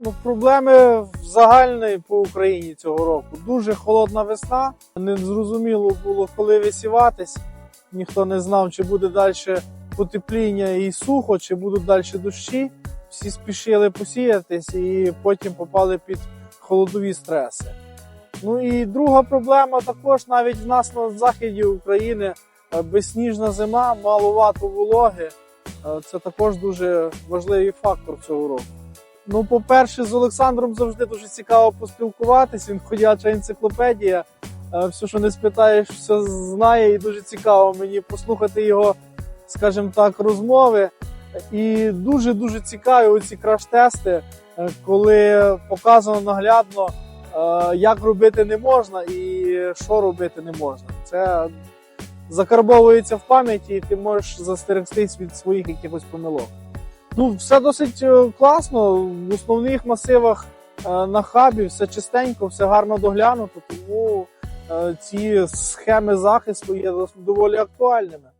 Ну, проблеми загальні по Україні цього року. Дуже холодна весна. Не зрозуміло було, коли висіватись. Ніхто не знав, чи буде далі потепління і сухо, чи будуть далі дощі. Всі спішили посіятись і потім попали під холодові стреси. Ну і друга проблема також навіть в нас на заході України е, безсніжна зима, маловато вологи. Е, Це також дуже важливий фактор цього року. Ну, по-перше, з Олександром завжди дуже цікаво поспілкуватись. Він ходяча енциклопедія. Е, Все, що не спитаєш, все знає, і дуже цікаво мені послухати його, скажімо так, розмови. І дуже дуже цікаві оці краш-тести, е, коли показано наглядно, е, як робити не можна і що робити не можна. Це закарбовується в пам'яті, і ти можеш застерегтись від своїх якихось помилок. Ну, все досить е, класно. В основних масивах е, на хабі все чистенько, все гарно доглянуто, тому е, ці схеми захисту є доволі актуальними.